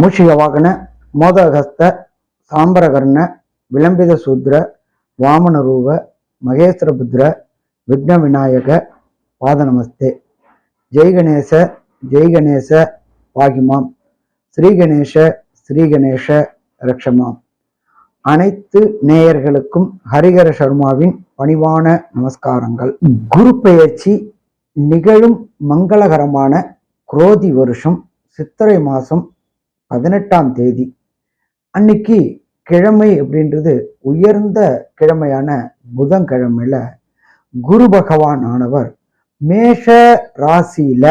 மூஷிக வாகன மோதகஸ்த சாம்பரகர்ண விளம்பித சூத்ர வாமன ரூப மகேஸ்வரபுத்ர விக்ன விநாயக பாத நமஸ்தே ஜெய் கணேச ஜெய் கணேச பாகிமாம். ஸ்ரீ கணேச ஸ்ரீ ரக்ஷமாம். அனைத்து நேயர்களுக்கும் ஹரிகர சர்மாவின் பணிவான நமஸ்காரங்கள். குரு பெயர்ச்சி நிகழும் மங்களகரமான குரோதி வருஷம் சித்திரை மாதம் பதினெட்டாம் தேதி. அன்னைக்கு கிழமை அப்படின்றது உயர்ந்த கிழமையான புதன்கிழமையில குரு பகவான் ஆனவர் மேஷ ராசியில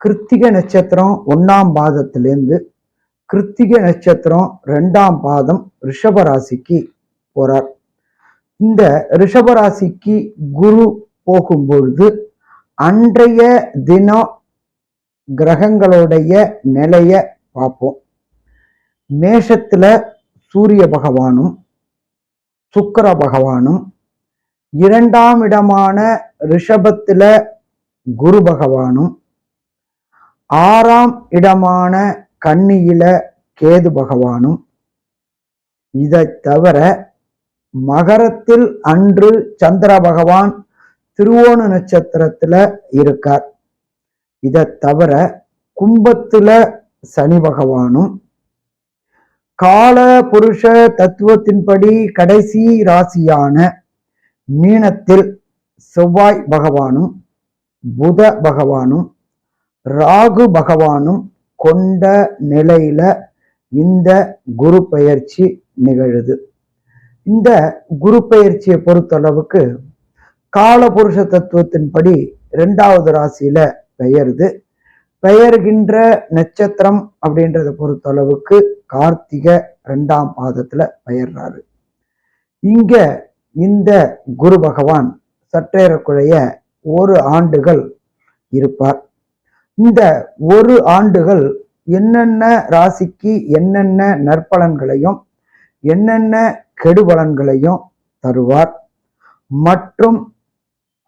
கிருத்திக நட்சத்திரம் ஒன்னாம் பாதத்திலேருந்து கிருத்திக நட்சத்திரம் ரெண்டாம் பாதம் ரிஷபராசிக்கு போறார். இந்த ரிஷபராசிக்கு குரு போகும்பொழுது அன்றைய தினம் கிரகங்களுடைய நிலைய பார்ப்போம். மேஷத்துல சூரிய பகவானும் சுக்கர பகவானும் இரண்டாம் இடமான ரிஷபத்துல குரு பகவானும் ஆறாம் இடமான கன்னியில கேது பகவானும் இதை தவிர மகரத்தில் அன்று சந்திர பகவான் திருவோண நட்சத்திரத்துல இருக்கார். இதை தவிர கும்பத்துல சனி பகவானும் கால புருஷ தத்துவத்தின்படி கடைசி ராசியான மீனத்தில் செவ்வாய் பகவானும் புத பகவானும் ராகு பகவானும் கொண்ட நிலையில இந்த குரு பெயர்ச்சி நிகழுது. இந்த குரு பெயர்ச்சியை பொறுத்தளவுக்கு காலபுருஷ தத்துவத்தின்படி இரண்டாவது ராசியில பெயருது. பெயர்கின்ற நட்சத்திரம் அப்படின்றத பொறுத்தளவுக்கு கார்த்திகை ரெண்டாம் பாதத்துல பெயர்றாரு. இங்க இந்த குரு பகவான் சற்றேறக்குழைய ஒரு ஆண்டுகள் இருப்பார். இந்த ஒரு ஆண்டுகள் என்னென்ன ராசிக்கு என்னென்ன நற்பலன்களையும் என்னென்ன கெடுபலன்களையும் தருவார் மற்றும்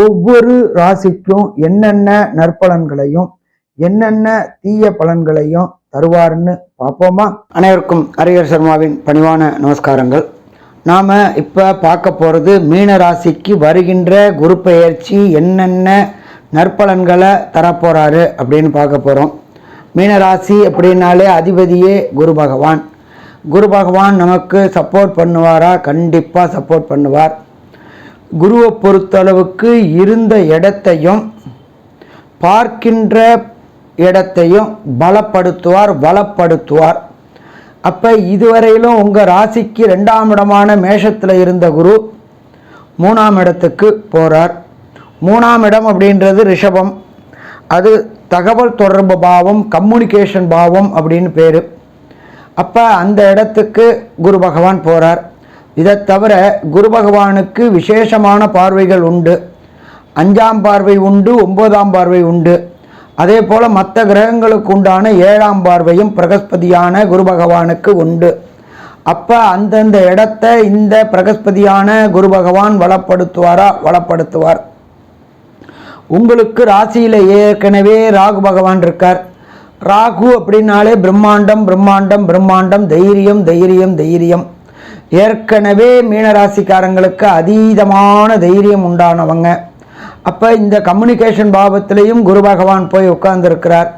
ஒவ்வொரு ராசிக்கும் என்னென்ன நற்பலன்களையும் என்னென்ன தீய பலன்களையும் தருவாருன்னு பார்ப்போமா? அனைவருக்கும் ஹரிஹர் சர்மாவின் பணிவான நமஸ்காரங்கள். நாம் இப்போ பார்க்க போகிறது மீன ராசிக்கு வருகின்ற குரு பெயர்ச்சி என்னென்ன நற்பலன்களை தரப்போகிறாரு அப்படின்னு பார்க்க போகிறோம் மீனராசி அப்படின்னாலே அதிபதியே குரு பகவான். குரு பகவான் நமக்கு சப்போர்ட் பண்ணுவாரா? கண்டிப்பாக சப்போர்ட் பண்ணுவார். குருவை பொறுத்தளவுக்கு இருந்த இடத்தையும் பார்க்கின்ற இடத்தையும் பலப்படுத்துவார் பலப்படுத்துவார் அப்போ இதுவரையிலும் உங்கள் ராசிக்கு ரெண்டாம் இடமான மேஷத்தில் இருந்த குரு மூணாம் இடத்துக்கு போகிறார் மூணாம் இடம் அப்படின்றது ரிஷபம். அது தகவல் தொடர்பு பாவம் கம்யூனிகேஷன் பாவம் அப்படின்னு பேர். அப்போ அந்த இடத்துக்கு குரு பகவான் போகிறார் இதை தவிர குரு பகவானுக்கு விசேஷமான பார்வைகள் உண்டு. அஞ்சாம் பார்வை உண்டு ஒன்பதாம் பார்வை உண்டு. அதே போல் மற்ற கிரகங்களுக்கு உண்டான ஏழாம் பார்வையும் பிரகஸ்பதியான குரு பகவானுக்கு உண்டு. அப்போ அந்தந்த இடத்த இந்த பிரகஸ்பதியான குரு பகவான் வளப்படுத்துவாரா? வளப்படுத்துவார். உங்களுக்கு ராசியில் ஏற்கனவே ராகு பகவான் இருக்கார். ராகு அப்படின்னாலே பிரம்மாண்டம் பிரம்மாண்டம் பிரம்மாண்டம் தைரியம் தைரியம் தைரியம். ஏற்கனவே மீனராசிக்காரங்களுக்கு அதீதமான தைரியம் உண்டானவங்க. அப்போ இந்த கம்யூனிகேஷன் பாவத்திலையும் குரு பகவான் போய் உட்கார்ந்துருக்கிறார்.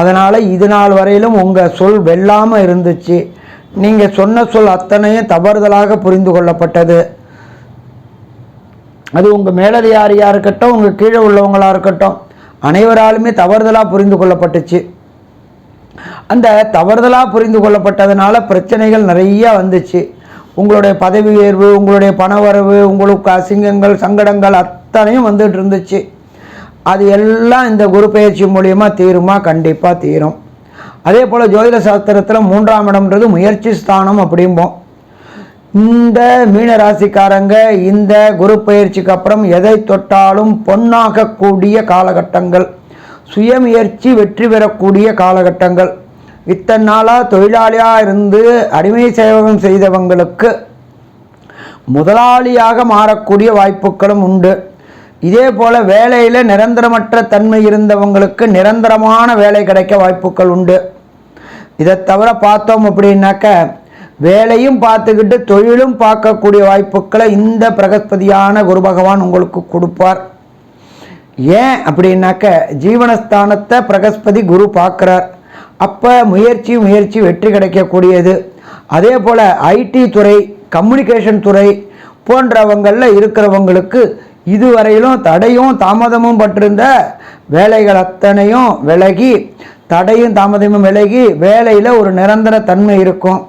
அதனால் இது நாள் வரையிலும் உங்கள் சொல் வெல்லாமல் இருந்துச்சு. நீங்கள் சொன்ன சொல் அத்தனையும் தவறுதலாக புரிந்து கொள்ளப்பட்டது. அது உங்கள் மேலதிகாரியாக இருக்கட்டும் உங்கள் கீழே உள்ளவங்களாக இருக்கட்டும் அனைவராலுமே தவறுதலாக புரிந்து கொள்ளப்பட்டுச்சு. அந்த தவறுதலாக புரிந்து கொள்ளப்பட்டதுனால பிரச்சனைகள் நிறையா வந்துச்சு. உங்களுடைய பதவி உயர்வு உங்களுடைய பணவரவு உங்களுக்கு அசிங்கங்கள் சங்கடங்கள் அத்தனையும் வந்துட்டு இருந்துச்சு. அது எல்லாம் இந்த குரு பயிற்சி மூலியமாக தீருமா? கண்டிப்பாக தீரும். அதே போல் ஜோதிட சாஸ்திரத்தில் மூன்றாம் இடம்ன்றது முயற்சி ஸ்தானம் அப்படிம்போம். இந்த மீன ராசிக்காரங்க இந்த குரு பயிற்சிக்கு அப்புறம் எதை தொட்டாலும் பொன்னாகக்கூடிய காலகட்டங்கள். சுயமுயற்சி வெற்றி பெறக்கூடிய காலகட்டங்கள். இத்தனை நாளாக தொழிலாளியாக இருந்து அடிமை சேவகம் செய்தவங்களுக்கு முதலாளியாக மாறக்கூடிய வாய்ப்புகளும் உண்டு. இதே போல் வேலையில் நிரந்தரமற்ற தன்மை இருந்தவங்களுக்கு நிரந்தரமான வேலை கிடைக்க வாய்ப்புகள் உண்டு. இதை தவிர பார்த்தோம் அப்படின்னாக்க வேலையும் பார்த்துக்கிட்டு தொழிலும் பார்க்கக்கூடிய வாய்ப்புகளை இந்த பிரகஸ்பதியான குரு பகவான் உங்களுக்கு கொடுப்பார். ஏன் அப்படின்னாக்க ஜீவனஸ்தானத்தை பிரகஸ்பதி குரு பார்க்குறார். அப்போ முயற்சி முயற்சி வெற்றி கிடைக்கக்கூடியது. அதே போல் ஐடி துறை கம்யூனிகேஷன் துறை போன்றவங்களில் இருக்கிறவங்களுக்கு இதுவரையிலும் தடையும் தாமதமும் பட்டிருந்த வேலைகள் அத்தனையும் விலகி தடையும் தாமதமும் விலகி வேலையில் ஒரு நிரந்தர தன்மை இருக்கும்.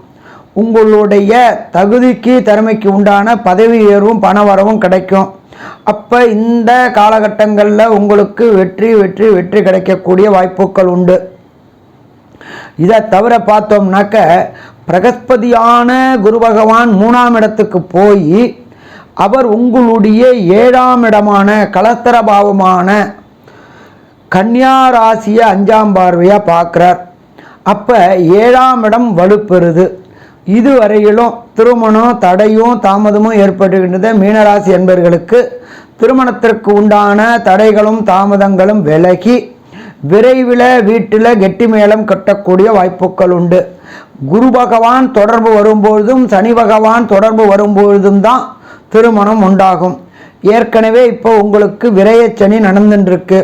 உங்களுடைய தகுதிக்கு திறமைக்கு உண்டான பதவி உயர்வும் பண வரவும் கிடைக்கும். அப்போ இந்த காலகட்டங்களில் உங்களுக்கு வெற்றி வெற்றி வெற்றி கிடைக்கக்கூடிய வாய்ப்புகள் உண்டு. இதை தவிர பார்த்தோம்னாக்க பிரகஸ்பதியான குரு பகவான் மூணாம் இடத்துக்கு போய் அவர் உங்களுடைய ஏழாம் இடமான கலத்தரபாவமான கன்னியா ராசியை அஞ்சாம் பார்வையாக பார்க்குறார். அப்போ ஏழாம் இடம் வலுப்பெறுது. இதுவரையிலும் திருமணம் தடையும் தாமதமும் ஏற்பட்டுகின்றது. மீனராசி என்பர்களுக்கு திருமணத்திற்கு உண்டான தடைகளும் தாமதங்களும் விலகி விரைவில் வீட்டில் கெட்டி மேளம் கட்டக்கூடிய வாய்ப்புகள் உண்டு. குரு பகவான் தொடர்பு வரும்பொழுதும் சனி பகவான் தொடர்பு வரும்பொழுதும் தான் திருமணம் உண்டாகும். ஏற்கனவே இப்போ உங்களுக்கு விரயச்சனி நடந்துட்டுருக்கு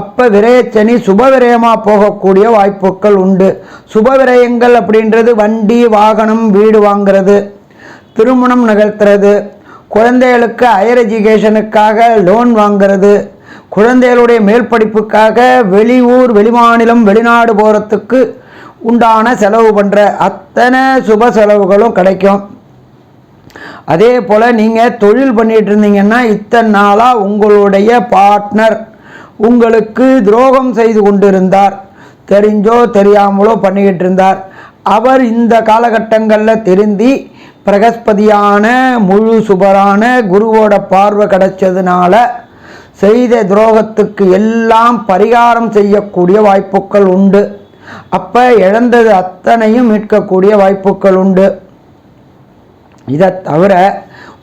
அப்போ விரயச்சனி சுபவிரயமாக போகக்கூடிய வாய்ப்புகள் உண்டு. சுப விரயங்கள் அப்படின்றது வண்டி வாகனம் வீடு வாங்கிறது திருமணம் நிகழ்த்துறது குழந்தைகளுக்கு ஹையர் எஜுகேஷனுக்காக லோன் வாங்கிறது குழந்தைகளுடைய மேல் படிப்புக்காக வெளியூர் வெளிமாநிலம் வெளிநாடு போகிறதுக்கு உண்டான செலவு பண்ணுற அத்தனை சுப செலவுகளும் கிடைக்கும். அதே போல் நீங்கள் தொழில் பண்ணிகிட்டு இருந்தீங்கன்னா இத்தனை நாளாக உங்களுடைய பார்ட்னர் உங்களுக்கு துரோகம் செய்து கொண்டிருந்தார். தெரிஞ்சோ தெரியாமலோ பண்ணிக்கிட்டு இருந்தார். அவர் இந்த காலகட்டங்களில் திருந்தி பிரகஸ்பதியான முழு சுபரான குருவோட பார்வை கிடைச்சதுனால செய்த துரோகத்துக்கு எல்லாம் பரிகாரம் செய்யக்கூடிய வாய்ப்புகள் உண்டு. அப்போ இழந்தது அத்தனையும் மீட்கக்கூடிய வாய்ப்புகள் உண்டு. இதை தவிர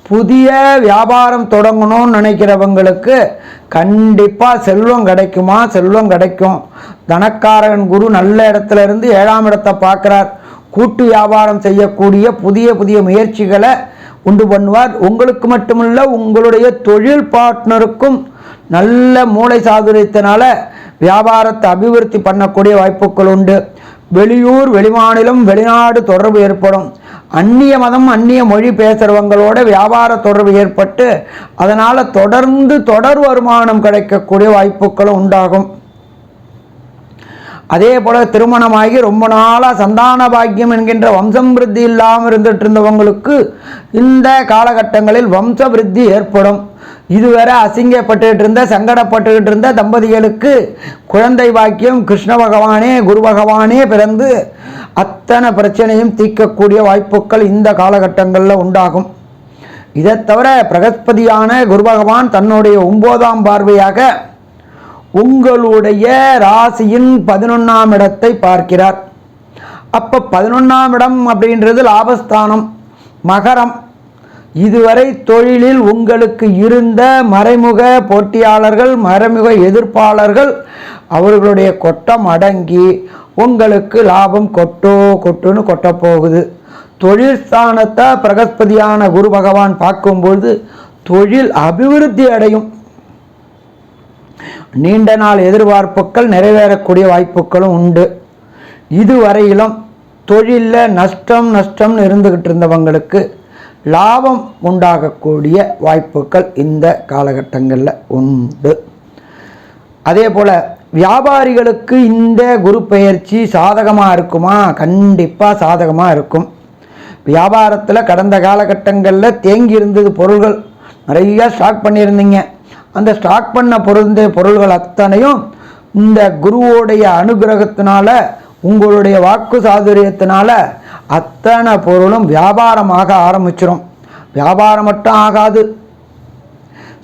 புதிய வியாபாரம் தொடங்கணும்னு நினைக்கிறவங்களுக்கு கண்டிப்பாக செல்வம் கிடைக்குமா? செல்வம் கிடைக்கும். தனக்காரன் குரு நல்ல இடத்துல இருந்து ஏழாம் இடத்தை பார்க்குறார். கூட்டு வியாபாரம் செய்யக்கூடிய புதிய புதிய முயற்சிகளை உண்டு பண்ணுவார். உங்களுக்கு மட்டுமல்ல உங்களுடைய தொழில் பார்ட்னருக்கும் நல்ல மூளை சாதுரியத்தினால வியாபாரத்தை அபிவிருத்தி பண்ணக்கூடிய வாய்ப்புகள் உண்டு. வெளியூர் வெளிமாநிலம் வெளிநாடு தொடர்பு ஏற்படும். அந்நிய மதம் அந்நிய மொழி பேசுகிறவங்களோட வியாபார தொடர்பு ஏற்பட்டு அதனால் தொடர்ந்து தொடர் வருமானம் கிடைக்கக்கூடிய வாய்ப்புகளும் உண்டாகும். அதே போல் திருமணமாகி ரொம்ப நாளாக சந்தான பாக்கியம் என்கின்ற வம்சம் விருத்தி இல்லாமல் இருந்துட்டு இருந்தவங்களுக்கு இந்த காலகட்டங்களில் வம்ச விருத்தி ஏற்படும். இதுவரை அசிங்கப்பட்டுக்கிட்டு இருந்த சங்கடப்பட்டுக்கிட்டு இருந்த தம்பதிகளுக்கு குழந்தை வாக்கியம் கிருஷ்ண பகவானே குரு பகவானே பிறந்து அத்தனை பிரச்சனையும் தீர்க்கக்கூடிய வாய்ப்புகள் இந்த காலகட்டங்களில் உண்டாகும். இதை தவிர பிரகஸ்பதியான குரு பகவான் தன்னுடைய ஒன்பதாம் பார்வையாக உங்களுடைய ராசியின் பதினொன்றாம் இடத்தை பார்க்கிறார். அப்போ பதினொன்றாம் இடம் அப்படின்றது லாபஸ்தானம் மகரம். இதுவரை தொழிலில் உங்களுக்கு இருந்த மறைமுக போட்டியாளர்கள் மறைமுக எதிர்ப்பாளர்கள் அவர்களுடைய கொட்டம் அடங்கி உங்களுக்கு லாபம் கொட்டோ கொட்டுன்னு கொட்டப்போகுது தொழில் ஸ்தானத்தை பிரகஸ்பதியான குரு பகவான் பார்க்கும்பொழுது தொழில் அபிவிருத்தி அடையும். நீண்ட நாள் எதிர்பார்ப்புகள் நிறைவேறக்கூடிய வாய்ப்புகளும் உண்டு. இதுவரையிலும் தொழிலில் நஷ்டம் நஷ்டம்னு இருந்துக்கிட்டு இருந்தவங்களுக்கு லாபம் உண்டாகக்கூடிய வாய்ப்புகள் இந்த காலகட்டங்களில் உண்டு. அதே போல் வியாபாரிகளுக்கு இந்த குரு பெயர்ச்சி சாதகமாக இருக்குமா? கண்டிப்பாக சாதகமாக இருக்கும். வியாபாரத்தில் கடந்த காலகட்டங்களில் தேங்கி இருந்தது பொருள்கள். நிறையா ஸ்டாக் பண்ணியிருந்தீங்க. அந்த ஸ்டாக் பண்ண பொருந்த பொருள்கள் அத்தனையும் இந்த குருவோடைய அனுகிரகத்தினால உங்களுடைய வாக்கு சாதுரியத்தினால அத்தனை பொருளும் வியாபாரமாக ஆரம்பிச்சிடும் வியாபாரம் மட்டும் ஆகாது.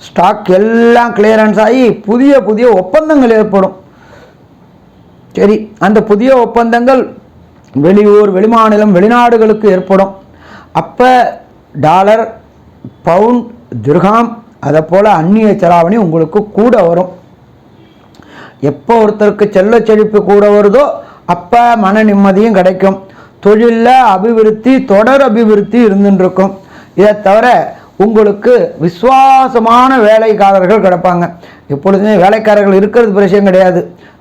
ஸ்டாக் எல்லாம் கிளியரன்ஸ் ஆகி புதிய புதிய ஒப்பந்தங்கள் ஏற்படும். சரி அந்த புதிய ஒப்பந்தங்கள் வெளியூர் வெளிமாநிலம் வெளிநாடுகளுக்கு ஏற்படும். அப்போ டாலர் பவுண்ட் திர்காம் அதை போல் அந்நிய செலாவணி உங்களுக்கு கூட வரும். எப்போ ஒருத்தருக்கு செல்ல செழிப்பு கூட வருதோ அப்போ மன நிம்மதியும் கிடைக்கும். தொழிலில் அபிவிருத்தி தொடர் அபிவிருத்தி இருந்துருக்கும் இதை தவிர உங்களுக்கு விசுவாசமான வேலைக்காரர்கள் கிடப்பாங்க. எப்பொழுதுமே வேலைக்காரர்கள் இருக்கிறது பிரச்சனை கிடையாது.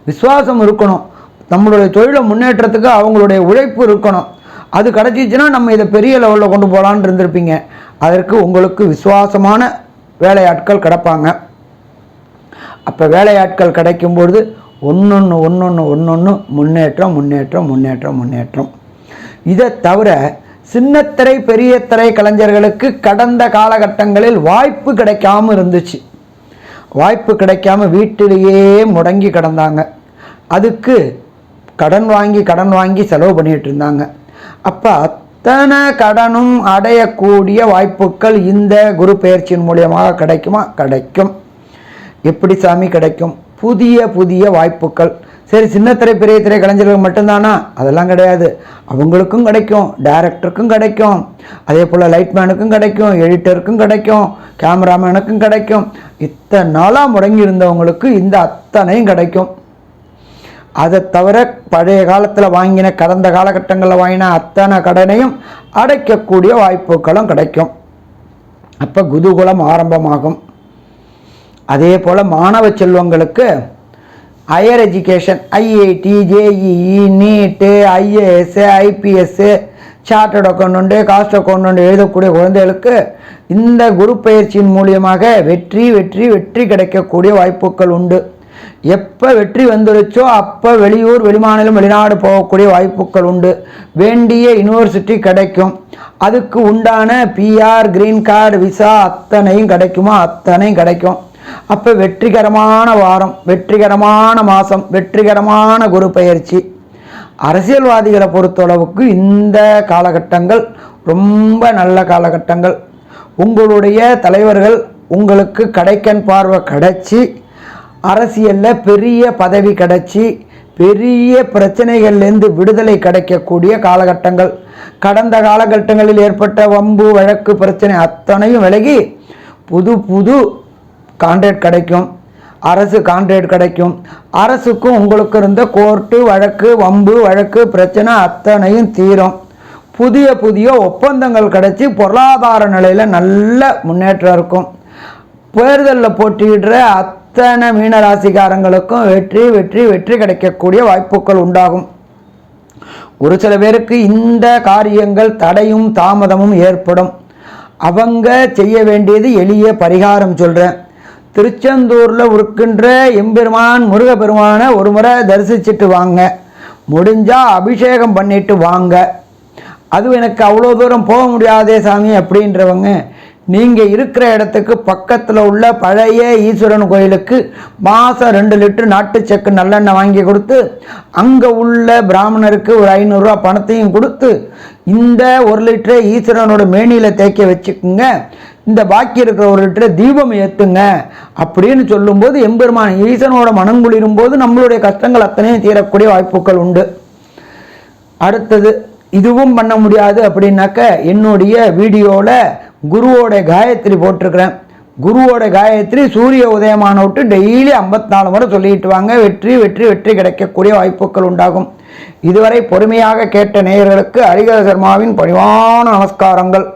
விசுவாசம் இருக்கணும். நம்மளுடைய தொழிலை முன்னேற்றத்துக்கு அவங்களுடைய உழைப்பு இருக்கணும். அது கிடச்சிச்சின்னா நம்ம இதை பெரிய லெவலில் கொண்டு போகலான்னு இருந்திருப்பீங்க. அதற்கு உங்களுக்கு விசுவாசமான வேலையாட்கள் கிடப்பாங்க. அப்போ வேலையாட்கள் கிடைக்கும் பொழுது ஒன்றொன்று ஒன்றொன்று ஒன்றொன்று முன்னேற்றம் முன்னேற்றம் முன்னேற்றம் முன்னேற்றம். இதை தவிர சின்னத்திரை பெரிய திரை கலைஞர்களுக்கு கடந்த காலகட்டங்களில் வாய்ப்பு கிடைக்காம இருந்துச்சு. வாய்ப்பு கிடைக்காம வீட்டிலேயே முடங்கி கிடந்தாங்க. அதுக்கு கடன் வாங்கி கடன் வாங்கி செலவு பண்ணிகிட்டு இருந்தாங்க. அப்போ அத்தனை கடனும் அடையக்கூடிய வாய்ப்புகள் இந்த குரு பெயர்ச்சியின் மூலியமாக கிடைக்குமா? கிடைக்கும். எப்படி சாமி கிடைக்கும்? புதிய புதிய வாய்ப்புகள். சரி சின்னத்திரை பெரிய திரை கலைஞர்கள் மட்டும்தானா? அதெல்லாம் கிடையாது. அவங்களுக்கும் கிடைக்கும் டேரக்டருக்கும் கிடைக்கும். அதே போல் லைட்மேனுக்கும் கிடைக்கும் எடிட்டருக்கும் கிடைக்கும் கேமராமேனுக்கும் கிடைக்கும். இத்தனை நாளாக முடங்கி இருந்தவங்களுக்கு இந்த அத்தனையும் கிடைக்கும். அதை தவிர பழைய காலத்தில் வாங்கின கடந்த காலகட்டங்களில் வாங்கின அத்தனை கடனையும் அடைக்கக்கூடிய வாய்ப்புகளும் கிடைக்கும். அப்போ குதூகுலம் ஆரம்பமாகும். அதே போல் மாணவ செல்வங்களுக்கு higher education IIT JEE NEET IAS IPS chartered accountant cost accountant எழுதக்கூடிய குழந்தைகளுக்கு இந்த குரு பயிற்சியின் மூலியமாக வெற்றி வெற்றி வெற்றி கிடைக்கக்கூடிய வாய்ப்புகள் உண்டு. எப்போ வெற்றி வந்துருச்சோ அப்போ வெளியூர் வெளிமாநிலம் வெளிநாடு போகக்கூடிய வாய்ப்புகள் உண்டு. வேண்டிய யூனிவர்சிட்டி கிடைக்கும். அதுக்கு உண்டான பிஆர் கிரீன் கார்டு விசா அத்தனையும் கிடைக்குமா? அத்தனையும் கிடைக்கும். அப்போ வெற்றிகரமான வாரம் வெற்றிகரமான மாதம் வெற்றிகரமான குரு பயிற்சி அரசியல்வாதிகளை பொறுத்தளவுக்கு இந்த காலகட்டங்கள் ரொம்ப நல்ல காலகட்டங்கள். உங்களுடைய தலைவர்கள் உங்களுக்கு கடைக்கன் பார்வை கிடைச்சி அரசியலில் பெரிய பதவி கிடச்சி பெரிய பிரச்சனைகள்லேருந்து விடுதலை கிடைக்கக்கூடிய காலகட்டங்கள். கடந்த காலகட்டங்களில் ஏற்பட்ட வம்பு வழக்கு பிரச்சனை அத்தனையும் விலகி புது புது கான்ட்ராக்ட் கிடைக்கும். அரசு கான்ட்ராக்ட் கிடைக்கும். அரசுக்கும் உங்களுக்கு இருந்த கோர்ட்டு வழக்கு வம்பு வழக்கு பிரச்சனை அத்தனையும் தீரும். புதிய புதிய ஒப்பந்தங்கள் கிடைச்சி பொருளாதார நிலையில் நல்ல முன்னேற்றம் இருக்கும். தேர்தலில் போட்டியிடுற அத்தனை மீனராசிக்காரங்களுக்கும் வெற்றி வெற்றி வெற்றி கிடைக்கக்கூடிய வாய்ப்புகள் உண்டாகும். ஒரு சில பேருக்கு இந்த காரியங்கள் தடையும் தாமதமும் ஏற்படும். அவங்க செய்ய வேண்டியது எளிய பரிகாரம் சொல்கிறேன் திருச்செந்தூரில் இருக்கின்ற எம்பெருமான் முருகப்பெருமானை ஒரு முறை தரிசிச்சுட்டு வாங்க. முடிஞ்சால் அபிஷேகம் பண்ணிட்டு வாங்க. அது எனக்கு அவ்வளோ தூரம் போக முடியாதே சாமி அப்படின்றவங்க நீங்கள் இருக்கிற இடத்துக்கு பக்கத்தில் உள்ள பழைய ஈஸ்வரன் கோயிலுக்கு மாதம் ரெண்டு லிட்டர் நாட்டு செக்கு நல்லெண்ணெய் வாங்கி கொடுத்து அங்கே உள்ள பிராமணருக்கு ஒரு ஐநூறுரூவா பணத்தையும் கொடுத்து இந்த ஒரு லிட்டரை ஈஸ்வரனோட மேனியில் தேய்க்க வச்சுக்குங்க. இந்த பாக்கி இருக்கிற தீபம் ஏற்றுங்க அப்படின்னு சொல்லும்போது எம்பெருமான் ஈசனோட மனம் குளிரும் போது நம்மளுடைய கஷ்டங்கள் அத்தனையும் தீரக்கூடிய வாய்ப்புகள் உண்டு. அடுத்தது இதுவும் பண்ண முடியாது அப்படின்னாக்க என்னுடைய வீடியோவில் குருவோட காயத்ரி போட்டிருக்கிறேன். குருவோட காயத்ரி சூரிய உதயமான விட்டு டெய்லி ஐம்பத்தாலு முறை சொல்லிட்டு வாங்க. வெற்றி வெற்றி வெற்றி கிடைக்கக்கூடிய வாய்ப்புகள் உண்டாகும். இதுவரை பொறுமையாக கேட்ட நேயர்களுக்கு ஹரிகர சர்மாவின் பணிவான நமஸ்காரங்கள்.